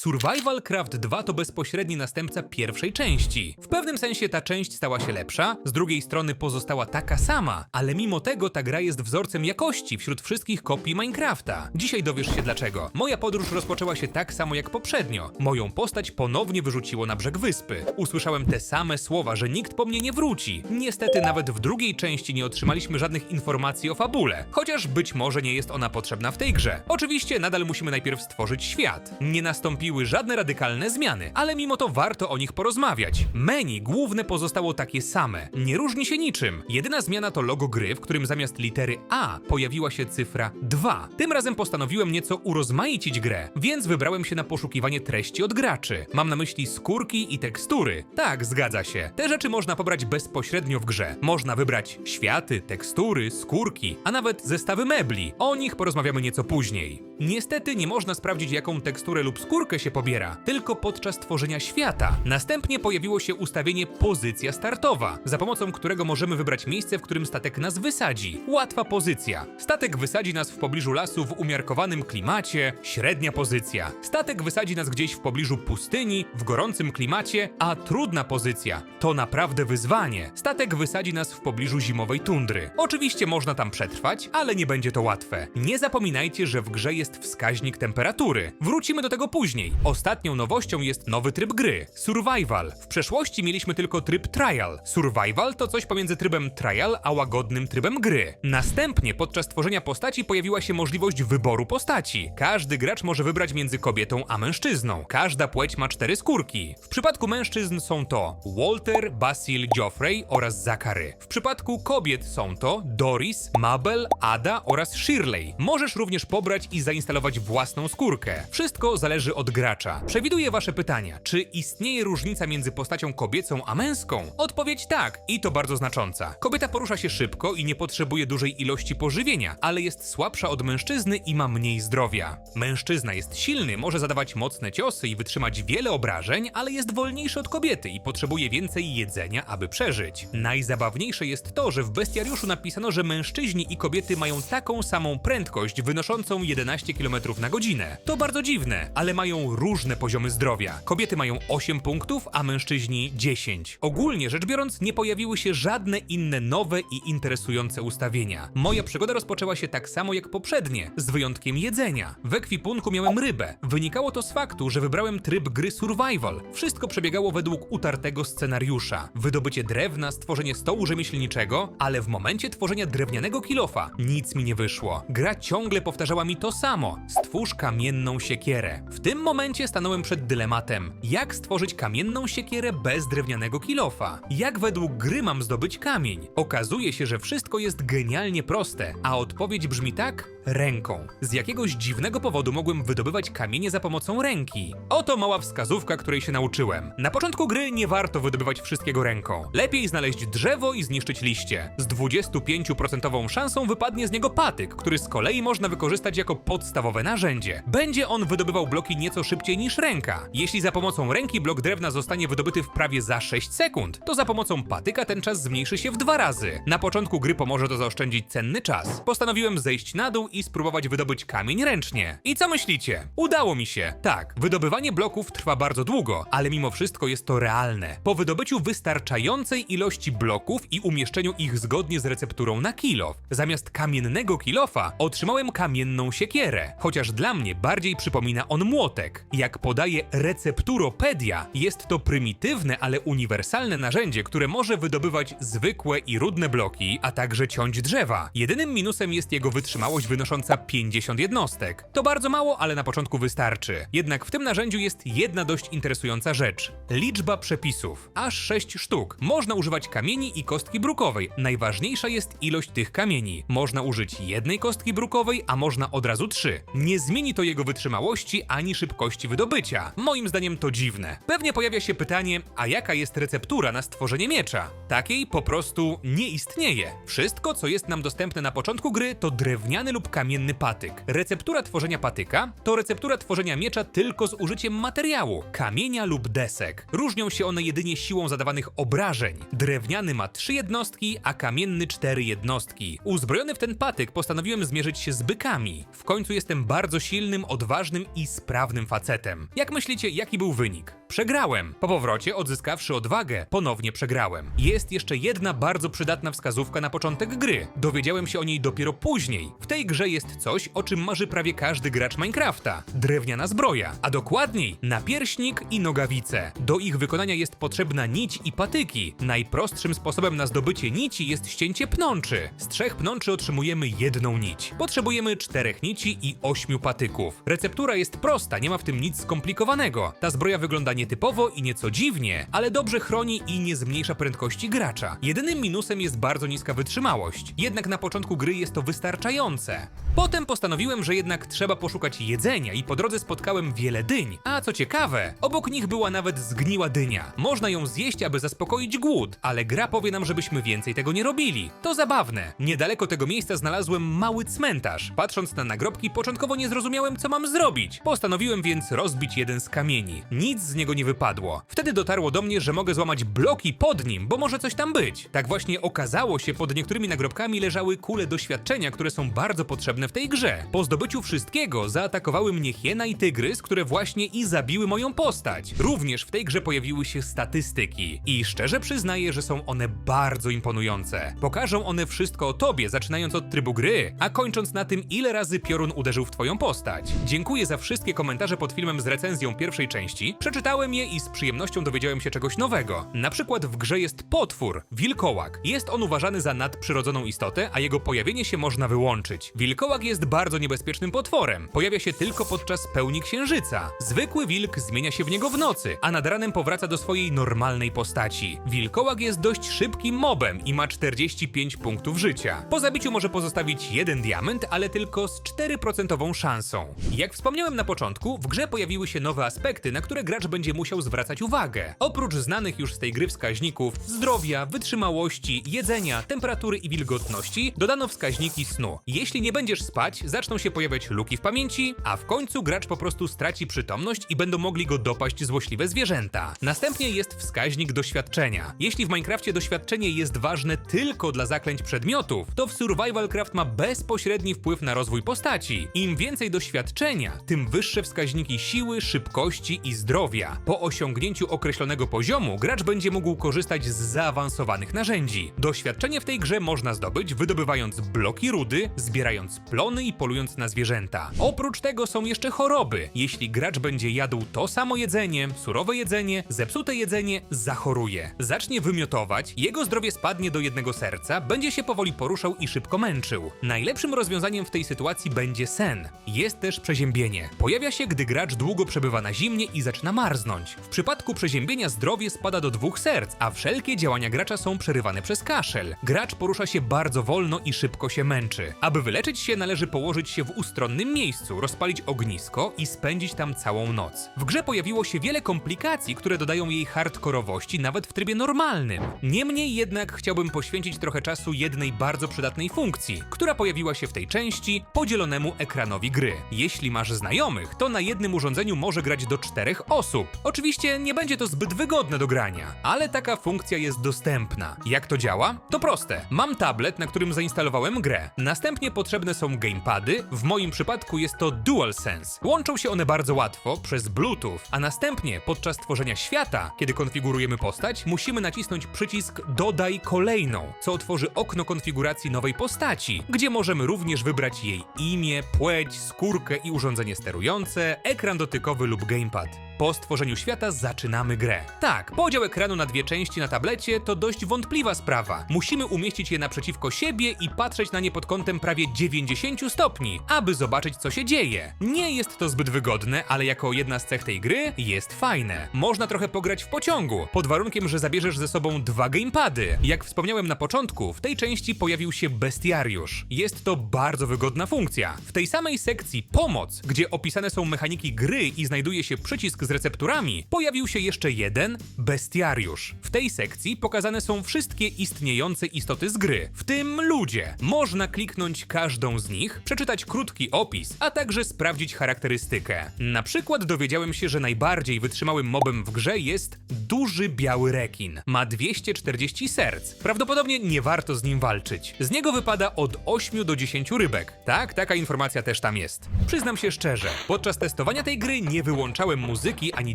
Survival Craft 2 to bezpośredni następca pierwszej części. W pewnym sensie ta część stała się lepsza, z drugiej strony pozostała taka sama, ale mimo tego ta gra jest wzorcem jakości wśród wszystkich kopii Minecrafta. Dzisiaj dowiesz się dlaczego. Moja podróż rozpoczęła się tak samo jak poprzednio. Moją postać ponownie wyrzuciło na brzeg wyspy. Usłyszałem te same słowa, że nikt po mnie nie wróci. Niestety nawet w drugiej części nie otrzymaliśmy żadnych informacji o fabule, chociaż być może nie jest ona potrzebna w tej grze. Oczywiście nadal musimy najpierw stworzyć świat. Nie nastąpiły żadne radykalne zmiany, ale mimo to warto o nich porozmawiać. Menu główne pozostało takie same. Nie różni się niczym. Jedyna zmiana to logo gry, w którym zamiast litery A pojawiła się cyfra 2. Tym razem postanowiłem nieco urozmaicić grę, więc wybrałem się na poszukiwanie treści od graczy. Mam na myśli skórki i tekstury. Tak, zgadza się. Te rzeczy można pobrać bezpośrednio w grze. Można wybrać światy, tekstury, skórki, a nawet zestawy mebli. O nich porozmawiamy nieco później. Niestety nie można sprawdzić, jaką teksturę lub skórkę się pobiera, tylko podczas tworzenia świata. Następnie pojawiło się ustawienie pozycja startowa, za pomocą którego możemy wybrać miejsce, w którym statek nas wysadzi. Łatwa pozycja. Statek wysadzi nas w pobliżu lasu w umiarkowanym klimacie, średnia pozycja. Statek wysadzi nas gdzieś w pobliżu pustyni, w gorącym klimacie, a trudna pozycja to naprawdę wyzwanie. Statek wysadzi nas w pobliżu zimowej tundry. Oczywiście można tam przetrwać, ale nie będzie to łatwe. Nie zapominajcie, że w grze jest wskaźnik temperatury. Wrócimy do tego później. Ostatnią nowością jest nowy tryb gry Survival. W przeszłości mieliśmy tylko tryb Trial. Survival to coś pomiędzy trybem Trial a łagodnym trybem gry. Następnie podczas tworzenia postaci pojawiła się możliwość wyboru postaci. Każdy gracz może wybrać między kobietą a mężczyzną. Każda płeć ma cztery skórki. W przypadku mężczyzn są to Walter, Basil, Geoffrey oraz Zachary. W przypadku kobiet są to Doris, Mabel, Ada oraz Shirley. Możesz również pobrać i zainstalować własną skórkę. Wszystko zależy od gracza. Przewiduję wasze pytania. Czy istnieje różnica między postacią kobiecą a męską? Odpowiedź tak i to bardzo znacząca. Kobieta porusza się szybko i nie potrzebuje dużej ilości pożywienia, ale jest słabsza od mężczyzny i ma mniej zdrowia. Mężczyzna jest silny, może zadawać mocne ciosy i wytrzymać wiele obrażeń, ale jest wolniejszy od kobiety i potrzebuje więcej jedzenia, aby przeżyć. Najzabawniejsze jest to, że w bestiariuszu napisano, że mężczyźni i kobiety mają taką samą prędkość wynoszącą 11 km na godzinę. To bardzo dziwne, ale mają różne poziomy zdrowia. Kobiety mają 8 punktów, a mężczyźni 10. Ogólnie rzecz biorąc, nie pojawiły się żadne inne nowe i interesujące ustawienia. Moja przygoda rozpoczęła się tak samo jak poprzednie, z wyjątkiem jedzenia. W ekwipunku miałem rybę. Wynikało to z faktu, że wybrałem tryb gry survival. Wszystko przebiegało według utartego scenariusza. Wydobycie drewna, stworzenie stołu rzemieślniczego, ale w momencie tworzenia drewnianego kilofa nic mi nie wyszło. Gra ciągle powtarzała mi to samo. Stwórz kamienną siekierę. W tym momencie stanąłem przed dylematem. Jak stworzyć kamienną siekierę bez drewnianego kilofa? Jak według gry mam zdobyć kamień? Okazuje się, że wszystko jest genialnie proste, a odpowiedź brzmi tak: ręką. Z jakiegoś dziwnego powodu mogłem wydobywać kamienie za pomocą ręki. Oto mała wskazówka, której się nauczyłem. Na początku gry nie warto wydobywać wszystkiego ręką. Lepiej znaleźć drzewo i zniszczyć liście. Z 25% szansą wypadnie z niego patyk, który z kolei można wykorzystać jako podstawowe narzędzie. Będzie on wydobywał bloki nieco szybciej niż ręka. Jeśli za pomocą ręki blok drewna zostanie wydobyty w prawie za 6 sekund, to za pomocą patyka ten czas zmniejszy się w dwa razy. Na początku gry pomoże to zaoszczędzić cenny czas. Postanowiłem zejść na dół i spróbować wydobyć kamień ręcznie. I co myślicie? Udało mi się. Tak, wydobywanie bloków trwa bardzo długo, ale mimo wszystko jest to realne. Po wydobyciu wystarczającej ilości bloków i umieszczeniu ich zgodnie z recepturą na kilof, zamiast kamiennego kilofa otrzymałem kamienną siekierę, chociaż dla mnie bardziej przypomina on młotek. Jak podaje recepturopedia, jest to prymitywne, ale uniwersalne narzędzie, które może wydobywać zwykłe i rudne bloki, a także ciąć drzewa. Jedynym minusem jest jego wytrzymałość wynosząca 50 jednostek. To bardzo mało, ale na początku wystarczy. Jednak w tym narzędziu jest jedna dość interesująca rzecz. Liczba przepisów. Aż 6 sztuk. Można używać kamieni i kostki brukowej. Najważniejsza jest ilość tych kamieni. Można użyć jednej kostki brukowej, a można od razu trzy. Nie zmieni to jego wytrzymałości ani szybkości wydobycia. Moim zdaniem to dziwne. Pewnie pojawia się pytanie, a jaka jest receptura na stworzenie miecza? Takiej po prostu nie istnieje. Wszystko, co jest nam dostępne na początku gry, to drewniany lub kamienny patyk. Receptura tworzenia patyka to receptura tworzenia miecza tylko z użyciem materiału, kamienia lub desek. Różnią się one jedynie siłą zadawanych obrażeń. Drewniany ma trzy jednostki, a kamienny cztery jednostki. Uzbrojony w ten patyk postanowiłem zmierzyć się z bykami. W końcu jestem bardzo silnym, odważnym i sprawnym facetem. Jak myślicie, jaki był wynik? Przegrałem. Po powrocie, odzyskawszy odwagę, ponownie przegrałem. Jest jeszcze jedna bardzo przydatna wskazówka na początek gry. Dowiedziałem się o niej dopiero później. W tej grze jest coś, o czym marzy prawie każdy gracz Minecrafta. Drewniana zbroja, a dokładniej napierśnik i nogawice. Do ich wykonania jest potrzebna nić i patyki. Najprostszym sposobem na zdobycie nici jest ścięcie pnączy. Z trzech pnączy otrzymujemy jedną nić. Potrzebujemy czterech nici i ośmiu patyków. Receptura jest prosta, nie ma w tym nic skomplikowanego. Ta zbroja wygląda nietypowo i nieco dziwnie, ale dobrze chroni i nie zmniejsza prędkości gracza. Jedynym minusem jest bardzo niska wytrzymałość. Jednak na początku gry jest to wystarczające. Potem postanowiłem, że jednak trzeba poszukać jedzenia i po drodze spotkałem wiele dyń. A co ciekawe, obok nich była nawet zgniła dynia. Można ją zjeść, aby zaspokoić głód, ale gra powie nam, żebyśmy więcej tego nie robili. To zabawne. Niedaleko tego miejsca znalazłem mały cmentarz. Patrząc na nagrobki, początkowo nie zrozumiałem, co mam zrobić. Postanowiłem więc rozbić jeden z kamieni. Nic z niego nie wypadło. Wtedy dotarło do mnie, że mogę złamać bloki pod nim, bo może coś tam być. Tak właśnie okazało się, pod niektórymi nagrobkami leżały kule doświadczenia, które są bardzo potrzebne w tej grze. Po zdobyciu wszystkiego zaatakowały mnie hiena i tygrys, które właśnie i zabiły moją postać. Również w tej grze pojawiły się statystyki. I szczerze przyznaję, że są one bardzo imponujące. Pokażą one wszystko o tobie, zaczynając od trybu gry, a kończąc na tym, ile razy piorun uderzył w twoją postać. Dziękuję za wszystkie komentarze pod filmem z recenzją pierwszej części. Przeczytałem je i z przyjemnością dowiedziałem się czegoś nowego. Na przykład w grze jest potwór, wilkołak. Jest on uważany za nadprzyrodzoną istotę, a jego pojawienie się można wyłączyć. Wilkołak jest bardzo niebezpiecznym potworem. Pojawia się tylko podczas pełni księżyca. Zwykły wilk zmienia się w niego w nocy, a nad ranem powraca do swojej normalnej postaci. Wilkołak jest dość szybkim mobem i ma 45 punktów życia. Po zabiciu może pozostawić jeden diament, ale tylko z 4% szansą. Jak wspomniałem na początku, w grze pojawiły się nowe aspekty, na które gracz będzie musiał zwracać uwagę. Oprócz znanych już z tej gry wskaźników zdrowia, wytrzymałości, jedzenia, temperatury i wilgotności, dodano wskaźniki snu. Jeśli nie będziesz spać, zaczną się pojawiać luki w pamięci, a w końcu gracz po prostu straci przytomność i będą mogli go dopaść złośliwe zwierzęta. Następnie jest wskaźnik doświadczenia. Jeśli w Minecrafcie doświadczenie jest ważne tylko dla zaklęć przedmiotów, to w Survival Craft ma bezpośredni wpływ na rozwój postaci. Im więcej doświadczenia, tym wyższe wskaźniki siły, szybkości i zdrowia. Po osiągnięciu określonego poziomu, gracz będzie mógł korzystać z zaawansowanych narzędzi. Doświadczenie w tej grze można zdobyć wydobywając bloki rudy, zbierając plony i polując na zwierzęta. Oprócz tego są jeszcze choroby. Jeśli gracz będzie jadł to samo jedzenie, surowe jedzenie, zepsute jedzenie, zachoruje. Zacznie wymiotować, jego zdrowie spadnie do jednego serca, będzie się powoli poruszał i szybko męczył. Najlepszym rozwiązaniem w tej sytuacji będzie sen. Jest też przeziębienie. Pojawia się, gdy gracz długo przebywa na zimnie i zaczyna marznąć. W przypadku przeziębienia zdrowie spada do dwóch serc, a wszelkie działania gracza są przerywane przez kaszel. Gracz porusza się bardzo wolno i szybko się męczy. Aby wyleczyć się, należy położyć się w ustronnym miejscu, rozpalić ognisko i spędzić tam całą noc. W grze pojawiło się wiele komplikacji, które dodają jej hardkorowości nawet w trybie normalnym. Niemniej jednak chciałbym poświęcić trochę czasu jednej bardzo przydatnej funkcji, która pojawiła się w tej części, podzielonemu ekranowi gry. Jeśli masz znajomych, to na jednym urządzeniu może grać do czterech osób. Oczywiście nie będzie to zbyt wygodne do grania, ale taka funkcja jest dostępna. Jak to działa? To proste. Mam tablet, na którym zainstalowałem grę. Następnie potrzebne są gamepady, w moim przypadku jest to DualSense. Łączą się one bardzo łatwo przez Bluetooth, a następnie podczas tworzenia świata, kiedy konfigurujemy postać, musimy nacisnąć przycisk Dodaj kolejną, co otworzy okno konfiguracji nowej postaci, gdzie możemy również wybrać jej imię, płeć, skórkę i urządzenie sterujące, ekran dotykowy lub gamepad. Po stworzeniu świata zaczynamy grę. Tak, podział ekranu na dwie części na tablecie to dość wątpliwa sprawa. Musimy umieścić je naprzeciwko siebie i patrzeć na nie pod kątem prawie 90 stopni, aby zobaczyć co się dzieje. Nie jest to zbyt wygodne, ale jako jedna z cech tej gry jest fajne. Można trochę pograć w pociągu, pod warunkiem, że zabierzesz ze sobą dwa gamepady. Jak wspomniałem na początku, w tej części pojawił się bestiariusz. Jest to bardzo wygodna funkcja. W tej samej sekcji pomoc, gdzie opisane są mechaniki gry i znajduje się przycisk z recepturami, pojawił się jeszcze jeden bestiariusz. W tej sekcji pokazane są wszystkie istniejące istoty z gry, w tym ludzie. Można kliknąć każdą z nich, przeczytać krótki opis, a także sprawdzić charakterystykę. Na przykład dowiedziałem się, że najbardziej wytrzymałym mobem w grze jest duży biały rekin. Ma 240 serc. Prawdopodobnie nie warto z nim walczyć. Z niego wypada od 8 do 10 rybek. Tak, taka informacja też tam jest. Przyznam się szczerze, podczas testowania tej gry nie wyłączałem muzyki ani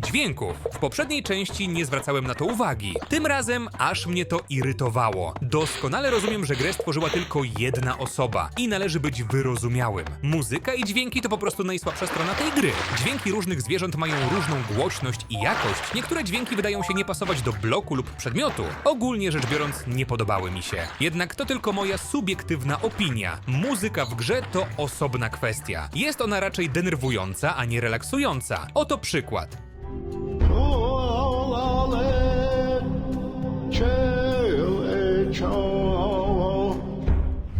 dźwięków. W poprzedniej części nie zwracałem na to uwagi. Tym razem aż mnie to irytowało. Doskonale rozumiem, że grę stworzyła tylko jedna osoba i należy być wyrozumiałym. Muzyka i dźwięki to po prostu najsłabsza strona tej gry. Dźwięki różnych zwierząt mają różną głośność i jakość. Niektóre dźwięki wydają się nie pasować do bloku lub przedmiotu. Ogólnie rzecz biorąc, nie podobały mi się. Jednak to tylko moja subiektywna opinia. Muzyka w grze to osobna kwestia. Jest ona raczej denerwująca, a nie relaksująca. Oto przykład. control.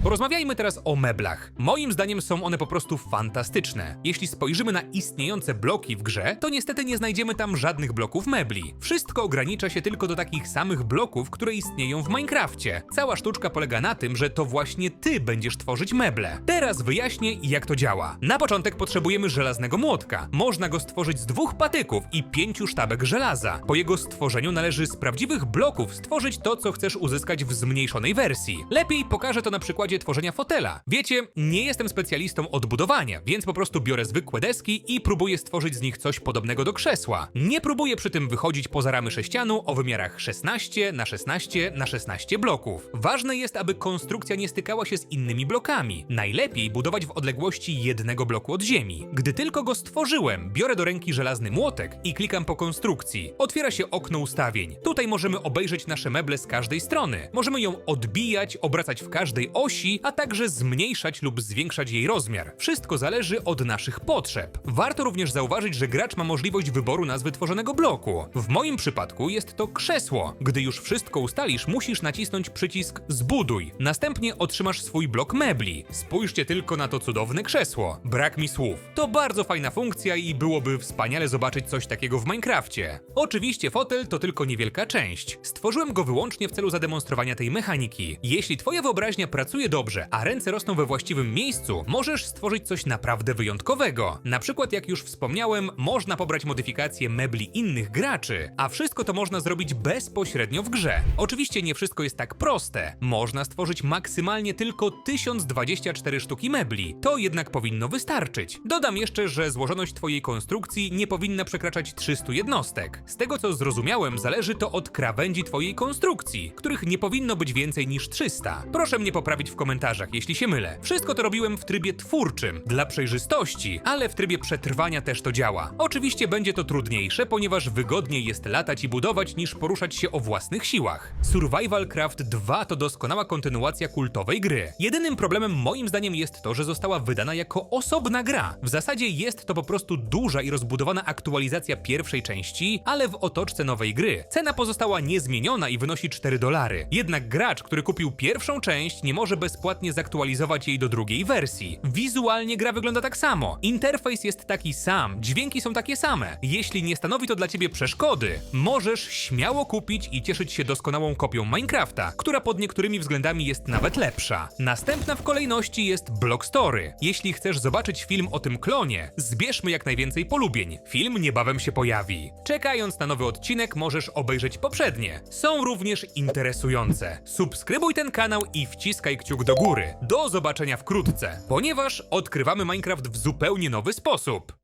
Porozmawiajmy teraz o meblach. Moim zdaniem są one po prostu fantastyczne. Jeśli spojrzymy na istniejące bloki w grze, to niestety nie znajdziemy tam żadnych bloków mebli. Wszystko ogranicza się tylko do takich samych bloków, które istnieją w Minecrafcie. Cała sztuczka polega na tym, że to właśnie ty będziesz tworzyć meble. Teraz wyjaśnię, jak to działa. Na początek potrzebujemy żelaznego młotka. Można go stworzyć z dwóch patyków i pięciu sztabek żelaza. Po jego stworzeniu należy z prawdziwych bloków stworzyć to, co chcesz uzyskać w zmniejszonej wersji. Lepiej pokażę to na przykładzie tworzenia fotela. Wiecie, nie jestem specjalistą od budowania, więc po prostu biorę zwykłe deski i próbuję stworzyć z nich coś podobnego do krzesła. Nie próbuję przy tym wychodzić poza ramy sześcianu o wymiarach 16 na 16 na 16 bloków. Ważne jest, aby konstrukcja nie stykała się z innymi blokami. Najlepiej budować w odległości jednego bloku od ziemi. Gdy tylko go stworzyłem, biorę do ręki żelazny młotek i klikam po konstrukcji. Otwiera się okno ustawień. Tutaj możemy obejrzeć nasze meble z każdej strony. Możemy ją odbijać, obracać w każdej osi, a także zmniejszać lub zwiększać jej rozmiar. Wszystko zależy od naszych potrzeb. Warto również zauważyć, że gracz ma możliwość wyboru nazwy tworzonego bloku. W moim przypadku jest to krzesło. Gdy już wszystko ustalisz, musisz nacisnąć przycisk zbuduj. Następnie otrzymasz swój blok mebli. Spójrzcie tylko na to cudowne krzesło. Brak mi słów. To bardzo fajna funkcja i byłoby wspaniale zobaczyć coś takiego w Minecrafcie. Oczywiście fotel to tylko niewielka część. Stworzyłem go wyłącznie w celu zademonstrowania tej mechaniki. Jeśli twoja wyobraźnia pracuje dobrze, a ręce rosną we właściwym miejscu, możesz stworzyć coś naprawdę wyjątkowego. Na przykład, jak już wspomniałem, można pobrać modyfikacje mebli innych graczy, a wszystko to można zrobić bezpośrednio w grze. Oczywiście nie wszystko jest tak proste. Można stworzyć maksymalnie tylko 1024 sztuki mebli. To jednak powinno wystarczyć. Dodam jeszcze, że złożoność twojej konstrukcji nie powinna przekraczać 300 jednostek. Z tego co zrozumiałem, zależy to od krawędzi twojej konstrukcji, których nie powinno być więcej niż 300. Proszę mnie poprawić w komentarzach, jeśli się mylę. Wszystko to robiłem w trybie twórczym, dla przejrzystości, ale w trybie przetrwania też to działa. Oczywiście będzie to trudniejsze, ponieważ wygodniej jest latać i budować niż poruszać się o własnych siłach. Survival Craft 2 to doskonała kontynuacja kultowej gry. Jedynym problemem moim zdaniem jest to, że została wydana jako osobna gra. W zasadzie jest to po prostu duża i rozbudowana aktualizacja pierwszej części, ale w otoczce nowej gry. Cena pozostała niezmieniona i wynosi 4 dolary. Jednak gracz, który kupił pierwszą część, nie może bezpłatnie zaktualizować jej do drugiej wersji. Wizualnie gra wygląda tak samo. Interfejs jest taki sam, dźwięki są takie same. Jeśli nie stanowi to dla ciebie przeszkody, możesz śmiało kupić i cieszyć się doskonałą kopią Minecrafta, która pod niektórymi względami jest nawet lepsza. Następna w kolejności jest Block Story. Jeśli chcesz zobaczyć film o tym klonie, zbierzmy jak najwięcej polubień. Film niebawem się pojawi. Czekając na nowy odcinek, możesz obejrzeć poprzednie. Są również interesujące. Subskrybuj ten kanał i wciskaj kciuk do góry. Do zobaczenia wkrótce, ponieważ odkrywamy Minecraft w zupełnie nowy sposób.